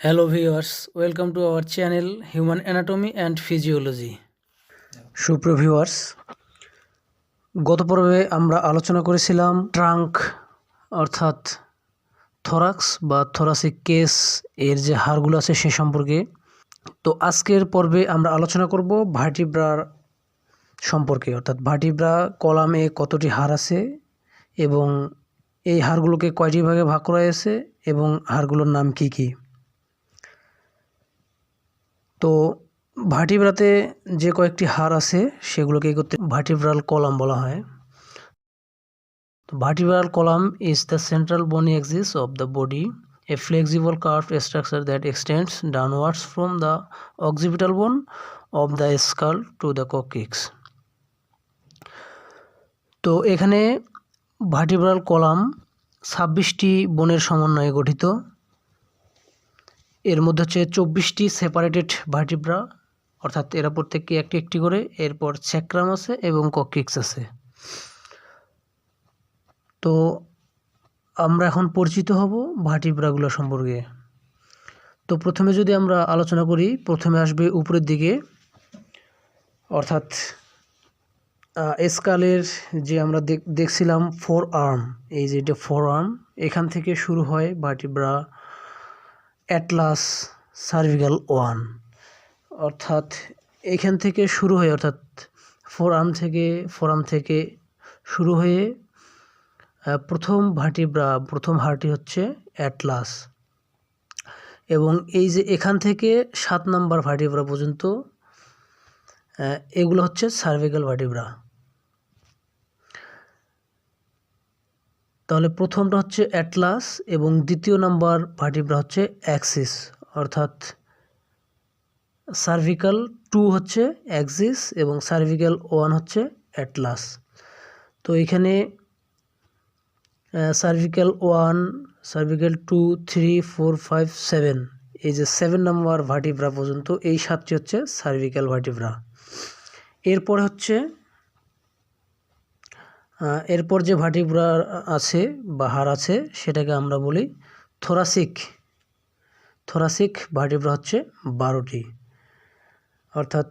Hello viewers welcome to our channel human anatomy and physiology সুপ্রিয় viewers গত পর্বে আমরা আলোচনা করেছিলাম ট্রাঙ্ক অর্থাৎ থরাক্স বা থরাসিক কেস এর যে হাড়গুলো আছে সে সম্পর্কে। তো আজকের পর্বে আমরা আলোচনা করব ভার্টিব্রার সম্পর্কে, অর্থাৎ ভার্টিব্রা কলামে কতটি হাড় আছে এবং এই হাড়গুলোকে কয়টি ভাগে ভাগ করা হয়েছে এবং হাড়গুলোর নাম কি কী। তো ভার্টিব্রাতে যে কয়েকটি হাড় আছে, সেগুলোকে করতে ভার্টিব্রাল কলাম বলা হয়। তো vertebral column is the central bony axis of the body a flexible curved structure that extends downwards from the occipital bone of the skull to the coccyx তো এখানে ভার্টিব্রাল কলাম ছাব্বিশটি বনের সমন্বয়ে গঠিত। এর মধ্যে হচ্ছে চব্বিশটি সেপারেটেড ভার্টিব্রা অর্থাৎ এরা প্রত্যেককে একটি একটি করে, এরপর চ্যাক্রাম আছে এবং ককিক্স আছে। তো আমরা এখন পরিচিত হব ভার্টিব্রাগুলো সম্পর্কে। তো প্রথমে যদি আমরা আলোচনা করি, প্রথমে আসবে উপরের দিকে, অর্থাৎ স্কালের যে আমরা দেখছিলাম ফোর আর্ম এই যে এটা ফোর আর্ম এখান থেকে শুরু হয় ভার্টিব্রা অ্যাটলাস সার্ভিক্যাল ওয়ান। অর্থাৎ এখান থেকে শুরু হয়ে, অর্থাৎ ফোরাম থেকে ফোরাম থেকে শুরু হয়ে প্রথম ভার্টিব্রা প্রথম হাড়টি হচ্ছে অ্যাটলাস। এবং এই যে এখান থেকে সাত নাম্বার ভার্টিব্রা পর্যন্ত এগুলো হচ্ছে সার্ভিক্যাল ভার্টিব্রা তাহলে প্রথমটা হচ্ছে অ্যাটলাস এবং দ্বিতীয় নাম্বার ভার্টিব্রা হচ্ছে অ্যাক্সিস, অর্থাৎ সার্ভিক্যাল টু হচ্ছে অ্যাক্সিস এবং সার্ভিক্যাল ওয়ান হচ্ছে অ্যাটলাস। তো এখানে cervical one, cervical two, three, four, five, seven, এই যে সেভেন নাম্বার ভার্টিব্রা পর্যন্ত এই সাতটি হচ্ছে সার্ভিক্যাল ভার্টিব্রা এরপরে হচ্ছে এরপর যে ভার্টিব্রা আছে বা হাড় আছে, সেটাকে আমরা বলি থোরাসিক। থোরাসিক ভার্টিব্রা হচ্ছে বারোটি। অর্থাৎ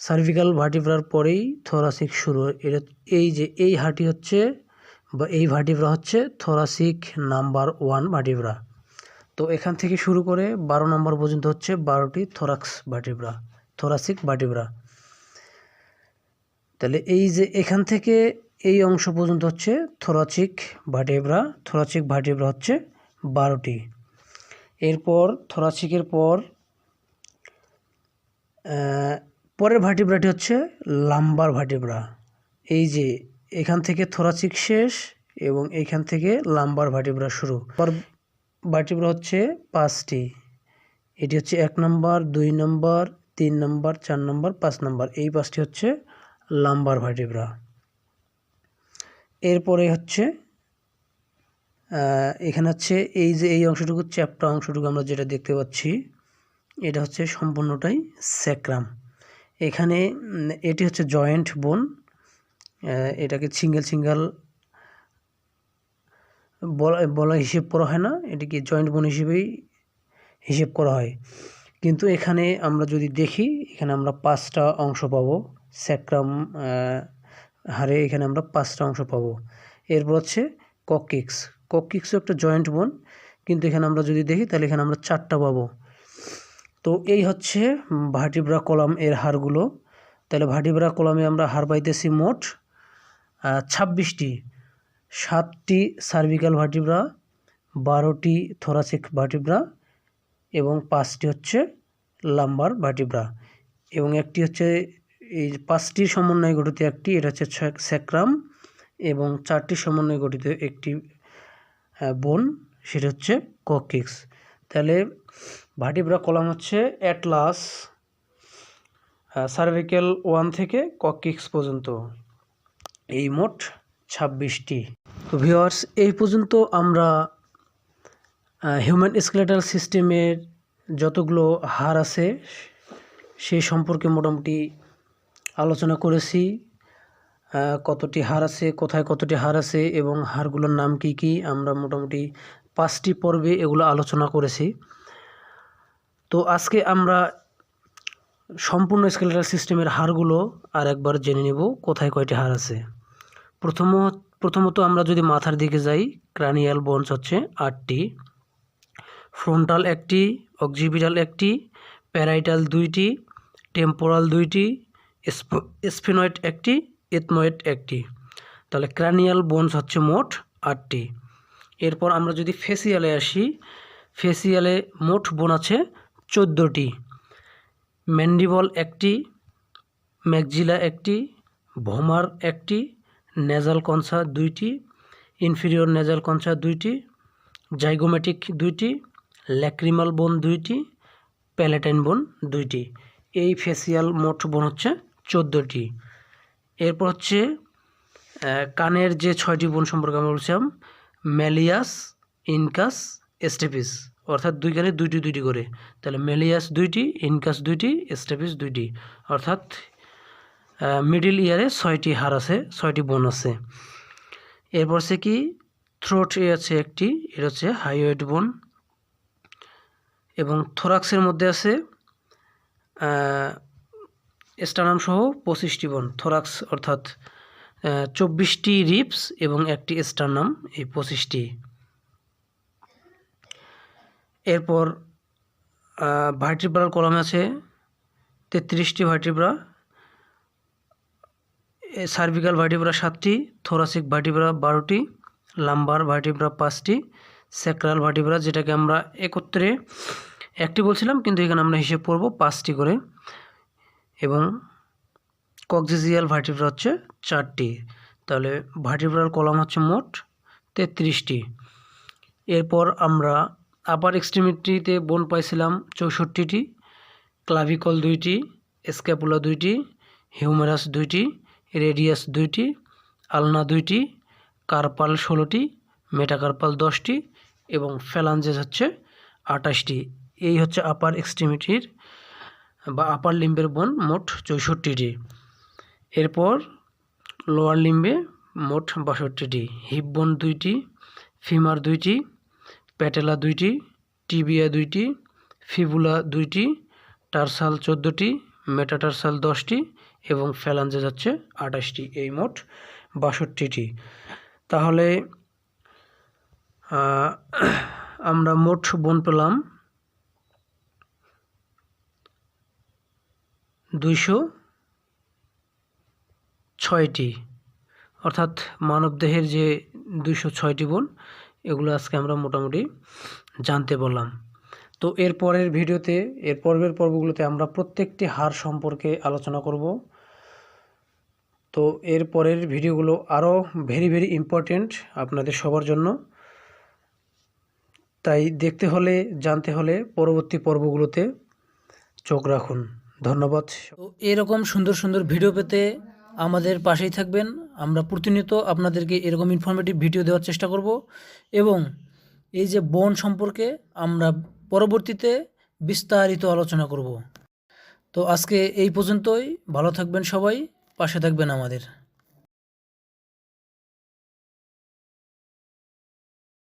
সার্ভিক্যাল ভার্টিব্রার পরেই থোরাসিক শুরু এটা এই যে, এই হাঁটি হচ্ছে বা এই ভার্টিব্রা হচ্ছে থোরাসিক নাম্বার ওয়ান ভার্টিব্রা তো এখান থেকে শুরু করে বারো নম্বর পর্যন্ত হচ্ছে বারোটি থোরাক্স ভার্টিব্রা থোরাসিক ভার্টিব্রা তাহলে এই যে এখান থেকে এই অংশ পর্যন্ত হচ্ছে থোরাচিক ভার্টেব্রা থোরাচিক ভার্টেব্রা হচ্ছে বারোটি। এরপর থোরাচিকের পর পরের ভার্টিব্রাটি হচ্ছে লাম্বার ভার্টিব্রা। এই যে, এখান থেকে থোরাচিক শেষ এবং এইখান থেকে লাম্বার ভার্টিব্রা শুরু। পর ভার্টিব্রা হচ্ছে পাঁচটি। এটি হচ্ছে এক নম্বর, দুই নম্বর, তিন নম্বর, চার নম্বর, পাঁচ নম্বর। এই পাঁচটি হচ্ছে লাম্বার ভার্টিব্রা। এরপরে হচ্ছে এখানে হচ্ছে এই যে এই অংশটুকু, চ্যাপটা অংশটুকু আমরা যেটা দেখতে পাচ্ছি, এটা হচ্ছে সম্পূর্ণটাই স্যাক্রাম। এখানে এটি হচ্ছে জয়েন্ট বোন এটাকে সিঙ্গেল সিঙ্গেল বলা বলা হিসেব করা হয় না, এটিকে জয়েন্ট বোন হিসেবেই হিসেব করা হয়। কিন্তু এখানে আমরা যদি দেখি, এখানে আমরা পাঁচটা অংশ পাবো, স্যাক্রাম হারে এখানে আমরা পাঁচটা অংশ পাবো। এরপর হচ্ছে ককিক্স ককিক্সও একটা জয়েন্ট বোন কিন্তু এখানে আমরা যদি দেখি, তাহলে এখানে আমরা চারটা পাবো। তো এই হচ্ছে ভাটিব্রা কলাম এর হারগুলো তাহলে ভাটিব্রা কলামে আমরা হার পাইতেছি মোট ছাব্বিশটি। সাতটি সার্ভিক্যাল ভাটিব্রা বারোটি থোরাসিক ভাটিব্রা এবং পাঁচটি হচ্ছে লাম্বার ভাটিব্রা এবং একটি হচ্ছে এই পাঁচটি সমন্বয়ে গঠিত একটি, এটা হচ্ছে স্যাক্রাম এবং চারটি সমন্বয়ে গঠিত একটি বোন, সেটা হচ্ছে ককিক্স। তাহলে ভার্টিব্রা কলাম হচ্ছে অ্যাটলাস সার্ভিক্যাল ওয়ান থেকে ককিক্স পর্যন্ত। এই মোট ছাব্বিশটি। তো ভিওয়ার্স এই পর্যন্ত আমরা হিউম্যান স্কেলেটাল সিস্টেমের যতগুলো হার আছে সেই সম্পর্কে মোটামুটি আলোচনা করেছি কতটি হার আছে, কোথায় কতটি হার আছে এবং হারগুলোর নাম কি কি, আমরা মোটামুটি পাঁচটি পর্বে এগুলো আলোচনা করেছি। তো আজকে আমরা সম্পূর্ণ স্কেলেটাল সিস্টেমের হারগুলো আর একবার জেনে নেব, কোথায় কয়টি হার আছে। প্রথম প্রথমত আমরা যদি মাথার দিকে যাই ক্রানিয়াল বোনস হচ্ছে আটটি ফ্রন্টাল একটি অক্সিপিটাল একটি প্যারাইটাল দুইটি টেম্পোরাল দুইটি স্পিনয়েড একটি এথময়েড একটি। তাহলে ক্রানিয়াল বোনস হচ্ছে মোট আটটি। এরপর আমরা যদি ফেসিয়ালে আসি, ফেসিয়ালে মোট বোন আছে চোদ্দোটি। ম্যান্ডিবল একটি ম্যাকজিলা একটি, ভোমার একটি, নেজাল কনসা দুইটি, ইনফিরিয়র নেজাল কনসা দুইটি, জাইগোমেটিক দুইটি, ল্যাক্রিমাল বোন দুইটি, প্যালেটাইন বোন দুইটি। এই ফেসিয়াল মোট বোন হচ্ছে চোদ্দোটি। এরপর হচ্ছে কানের যে ছয়টি বোন সম্পর্কে আমরা বলছিলাম ম্যালিয়াস ইনকাস, স্টেপিস। অর্থাৎ দুই কানে দুইটি দুইটি করে। তাহলে ম্যালিয়াস দুইটি, ইনকাস দুইটি, স্টেপিস দুইটি। অর্থাৎ মিডিল ইয়ারে ছয়টি হার আছে, ছয়টি বোন আছে। এরপর সে কি, থ্রোট আছে একটি, এটা হচ্ছে হাইওয়েড বোন। এবং থোরাক্সের মধ্যে আছে স্টানাম সহ পঁচিশটি বোন, থোরাক্স অর্থাৎ চব্বিশটি রিপস এবং একটি স্টারনাম এই পঁচিশটি এরপর ভার্টিব্রাল কলামে আছে তেত্রিশটি ভার্টিব্রা সার্ভিক্যাল ভার্টিব্রা সাতটি থোরাসিক ভার্টিব্রা বারোটি লাম্বার ভার্টিব্রা পাঁচটি স্যাক্রাল ভার্টিব্রা যেটাকে আমরা একত্রে একটি বলছিলাম, কিন্তু এখানে আমরা হিসেব করব পাঁচটি করে। এবং কক্সিজিয়াল ভার্টিব্রা হচ্ছে চারটি। তাহলে ভার্টিব্রাল কলাম হচ্ছে মোট তেত্রিশটি। এরপর আমরা আপার এক্সট্রিমিটিতে বোন পাইছিলাম চৌষট্টিটি ক্লাভিকল দুইটি স্ক্যাপুলা দুইটি হিউমেরাস দুইটি রেডিয়াস দুইটি আলনা দুইটি কার্পাল ষোলোটি মেটাকার্পাল দশটি এবং ফ্যালাঞ্জেস হচ্ছে আটাশটি এই হচ্ছে আপার এক্সট্রিমিটির বা আপার লিম্বের বোন মোট চৌষট্টিটি। এরপর লোয়ার লিম্বে মোট বাষট্টিটি। হিপ বোন দুইটি ফিমার দুইটি প্যাটেলা দুইটি টিবিয়া দুইটি ফিবুলা দুইটি টার্সাল চোদ্দোটি মেটাটার্সাল দশটি এবং ফ্যালাঞ্জে যাচ্ছে আঠাশটি। এই মোট বাষট্টিটি। তাহলে আমরা মোট বোন পেলাম দুইশো ছয়টি। অর্থাৎ মানবদেহের যে দুইশো ছয়টি বোন, এগুলো আজকে আমরা মোটামুটি জানতে পারলাম। তো এর পরের ভিডিওতে, এর পর্বের পর্বগুলোতে আমরা প্রত্যেকটি হার সম্পর্কে আলোচনা করব। তো এর পরের ভিডিওগুলো আরও ভেরি ভেরি ইম্পর্টেন্ট আপনাদের সবার জন্য। তাই দেখতে হলে, জানতে হলে পরবর্তী পর্বগুলোতে চোখ রাখুন। ধন্যবাদ। এরকম সুন্দর সুন্দর ভিডিও পেতে আমাদের পাশেই থাকবেন। আমরা প্রতিনিয়ত আপনাদেরকে এরকম ইনফরমেটিভ ভিডিও দেওয়ার চেষ্টা করব এবং এই যে বন সম্পর্কে আমরা পরবর্তীতে বিস্তারিত আলোচনা করব। তো আজকে এই পর্যন্তই। ভালো থাকবেন সবাই, পাশে থাকবেন আমাদের।